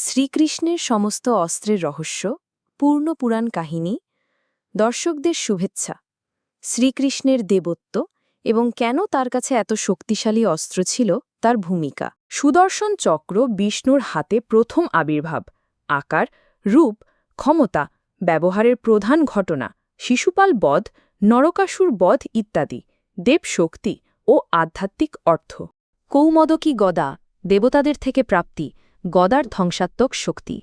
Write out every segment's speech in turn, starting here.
শ্রীকৃষ্ণের সমস্ত অস্ত্রের রহস্য, পূর্ণ পুরাণ কাহিনী, দর্শকদের শুভেচ্ছা, শ্রীকৃষ্ণের দেবত্ব এবং কেন তার কাছে এত শক্তিশালী অস্ত্র ছিল তার ভূমিকা। সুদর্শন চক্র বিষ্ণুর হাতে প্রথম আবির্ভাব, আকার, রূপ, ক্ষমতা, ব্যবহারের প্রধান ঘটনা, শিশুপাল বধ, নরকাসুর বধ ইত্যাদি দেব শক্তি ও আধ্যাত্মিক অর্থ। কৌমদকী গদা, দেবতাদের থেকে প্রাপ্তি গদার ধ্বংসাত্মক শক্তি।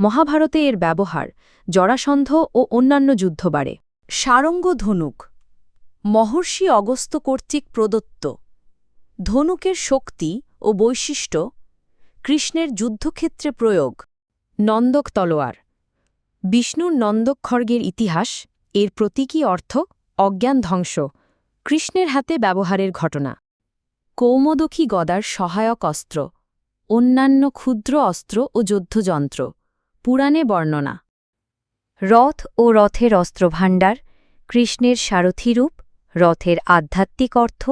মহাভারতে এর ব্যবহার জরাসন্ধ ও অন্যান্য যুদ্ধ বাড়ে। সারঙ্গ ধনুক। মহর্ষি অগস্ত কর্তৃক প্রদত্ত। ধনুকের শক্তি ও বৈশিষ্ট্য, কৃষ্ণের যুদ্ধক্ষেত্রে প্রয়োগ। নন্দক তলোয়ার। বিষ্ণুর নন্দক খড়গের ইতিহাস, এর প্রতীকী অর্থ অজ্ঞান ধ্বংস, কৃষ্ণের হাতে ব্যবহারের ঘটনা। কৌমদকী গদার সহায়ক অস্ত্র। অন্যান্য ক্ষুদ্র অস্ত্র ও যুদ্ধযন্ত্র। পুরাণে বর্ণনা। রথ ও রথের অস্ত্রভাণ্ডার, কৃষ্ণের সারথিরূপ, রথের আধ্যাত্মিক অর্থ,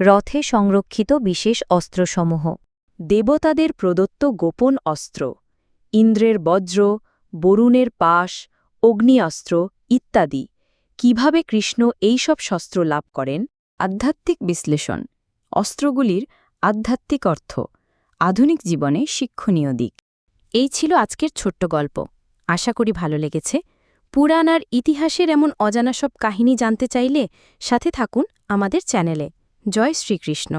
রথে সংরক্ষিত বিশেষ অস্ত্রসমূহ। দেবতাদের প্রদত্ত গোপন অস্ত্র, ইন্দ্রের বজ্র, বরুণের পাশ অগ্নি অস্ত্র ইত্যাদি। কীভাবে কৃষ্ণ এইসব শস্ত্র লাভ করেন? আধ্যাত্মিক বিশ্লেষণ। অস্ত্রগুলির আধ্যাত্মিক অর্থ। আধুনিক জীবনে শিক্ষণীয় দিক। এই ছিল আজকের ছোট্ট গল্প। আশা করি ভালো লেগেছে। পুরাণ আর ইতিহাসের এমন অজানা সব কাহিনী জানতে চাইলে সাথে থাকুন আমাদের চ্যানেলে। জয় শ্রীকৃষ্ণ।